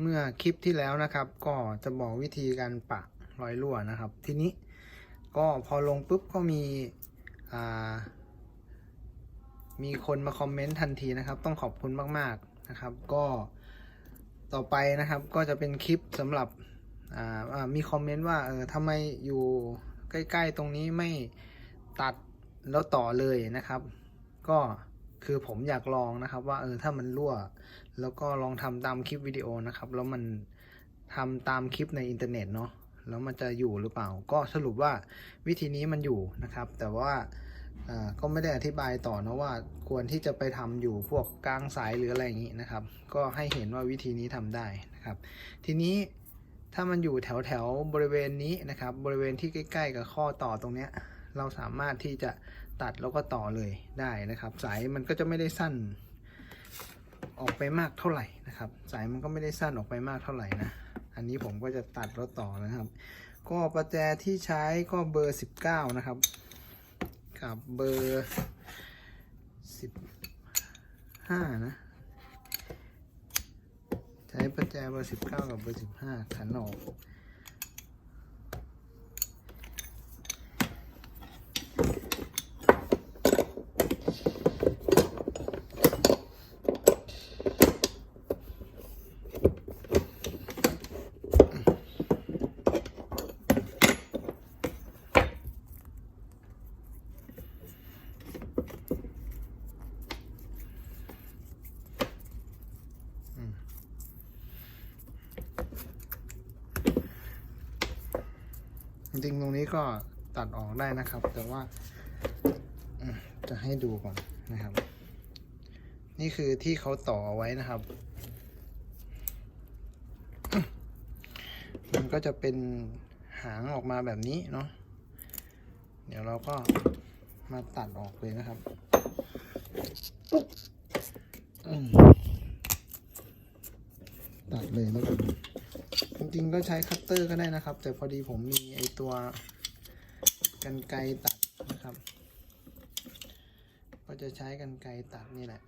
เมื่อคลิปที่แล้วนะครับ ก็จะบอกวิธีการปะรอยรั่วนะครับ ทีนี้ก็พอลงปุ๊บก็มีมีคนมาคอมเมนต์ทันทีนะครับ ต้องขอบคุณมาก ๆนะครับ ก็ต่อไปนะครับก็จะเป็นคลิปสำหรับมีคอมเมนต์ว่าเออทำไมอยู่ใกล้ ๆ ตรงนี้ไม่ตัดแล้วต่อเลยนะครับ ก็ คือผมอยากลองนะครับว่าเออถ้ามันรั่ว แล้วก็ลองทำตามคลิปวิดีโอนะครับ แล้วมันทำตามคลิปในอินเทอร์เน็ตเนาะแล้วมันจะอยู่หรือเปล่า ก็สรุปว่าวิธีนี้มันอยู่นะครับ แต่ว่าก็ไม่ได้อธิบายต่อนะว่าควรที่จะไปทำอยู่พวกกลางสายหรืออะไรอย่างนี้นะครับ ก็ให้เห็นว่าวิธีนี้ทำได้นะครับ ทีนี้ถ้ามันอยู่แถวแถวบริเวณนี้นะครับ บริเวณที่ใกล้ ๆ กับข้อต่อตรงเนี้ยเราสามารถที่จะตัดแล้วก็ต่อเลยได้นะครับ สายมันก็จะไม่ได้สั้นออกไปมากเท่าไหร่นะครับ สายมันก็ไม่ได้สั้นออกไปมากเท่าไหร่นะ อันนี้ผมก็จะตัดแล้วต่อนะครับ ก็ประแจที่ใช้ก็เบอร์ 19 นะครับ กับเบอร์ 15 นะ ใช้ประแจเบอร์ 19 กับเบอร์ 15 ขันออก จริงตรงนี้ก็ตัดออกได้นะครับ แต่ว่าจะให้ดูก่อนนะครับ นี่คือที่เขาต่อเอาไว้นะครับ มันก็จะเป็นหางออกมาแบบนี้เนาะเดี๋ยวเราก็มาตัดออกเลยนะครับตัดเลยแล้วกัน ริงๆก็ใช้คัตเตอร์ก็ได้นะครับ แต่พอดีผมมีไอตัวกันไกตัดนะครับ ก็จะใช้กันไกตัดนี่แหละ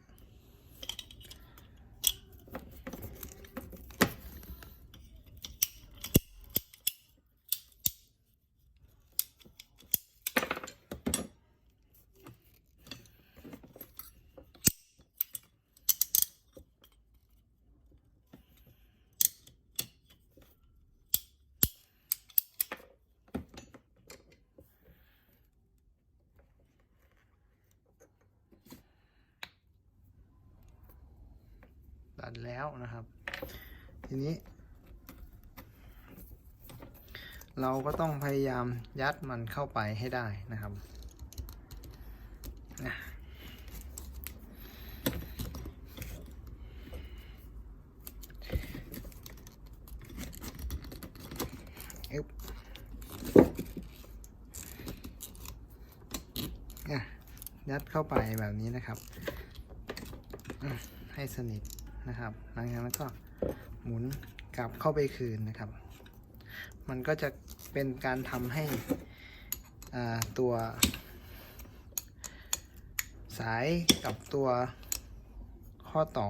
ตัดแล้วนะครับ ทีนี้ เราก็ต้องพยายามยัดมันเข้าไปให้ได้นะครับนะอึ๊บยัดเข้าไปแบบนี้นะครับ ให้สนิท นะครับ หลังจากนั้นก็หมุนกลับเข้าไปคืนนะครับ มันก็จะเป็นการทำให้ตัว สายกับตัวข้อต่อ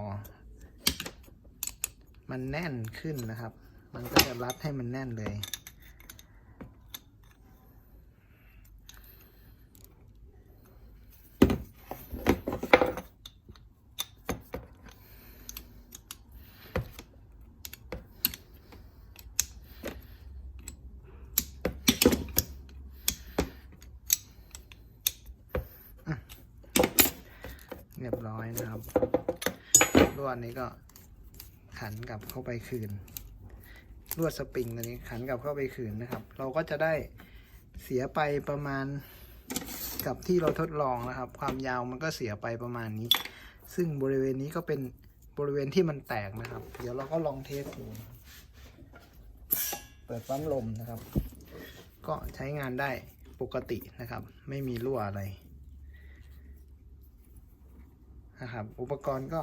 มันแน่นขึ้นนะครับ มันก็จะรัดให้มันแน่นเลย เรียบร้อยนะครับลวดนี้ก็ขันกลับเข้าไปคืน ลวดสปริงตัวนี้ขันกลับเข้าไปคืนนะครับ เราก็จะได้เสียไปประมาณกับที่เราทดลองนะครับ ความยาวมันก็เสียไปประมาณนี้ ซึ่งบริเวณนี้ก็เป็นบริเวณที่มันแตกนะครับ เดี๋ยวเราก็ลองเทสดูนเปิดปั๊มลมนะครับ ก็ใช้งานได้ปกตินะครับ ไม่มีรั่วอะไร นะครับ อุปกรณ์ก็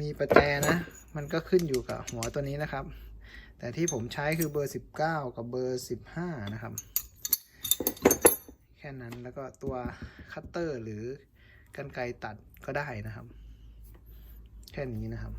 มีประแจนะ มันก็ขึ้นอยู่กับหัวตัวนี้นะครับ แต่ที่ผมใช้คือเบอร์ 19 กับเบอร์ 15 นะครับ แค่นั้นแล้วก็ตัวคัตเตอร์หรือกันไกรตัดก็ได้นะครับ แค่นี้นะครับ